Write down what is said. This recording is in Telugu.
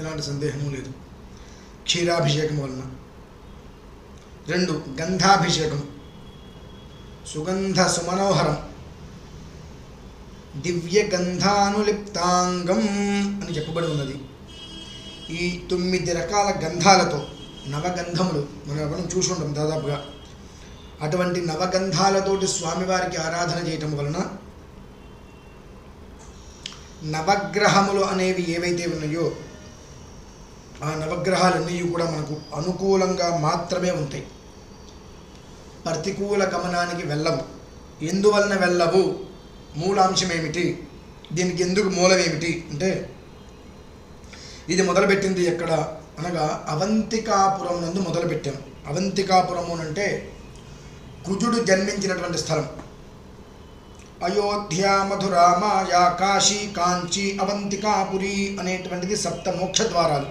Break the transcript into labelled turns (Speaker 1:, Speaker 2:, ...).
Speaker 1: ఎలాంటి సందేహము లేదు. క్షీరాభిషేకం వలన. రెండు గంధాభిషేకం. సుగంధ సుమనోహరం. దివ్య గంధానులిప్తాంగం అని చెప్పబడి ఉన్నది. ఈ తొమ్మిది రకాల గంధాలతో నవగంధములు మనం మనం చూసుంటాం దాదాపుగా. అటువంటి నవగంధాలతోటి స్వామివారికి ఆరాధన చేయటం వలన నవగ్రహములు అనేవి ఏవైతే ఉన్నాయో ఆ నవగ్రహాలన్నీ కూడా మనకు అనుకూలంగా మాత్రమే ఉంటాయి. ప్రతికూల గమనానికి వెళ్ళవు ఎందువలన వెళ్ళవు? మూలాంశం ఏమిటి దీనికి ఎందుకు మూలం ఏమిటి అంటే ఇది మొదలుపెట్టింది ఎక్కడ? అనగా అవంతికాపురం నందు మొదలుపెట్టాం. అవంతికాపురము అంటే కుజుడు జన్మించినటువంటి స్థలం. అయోధ్య మధుర కాశీ కాంచి అవంతికాపురి అనేటువంటిది సప్త మోక్ష ద్వారాలు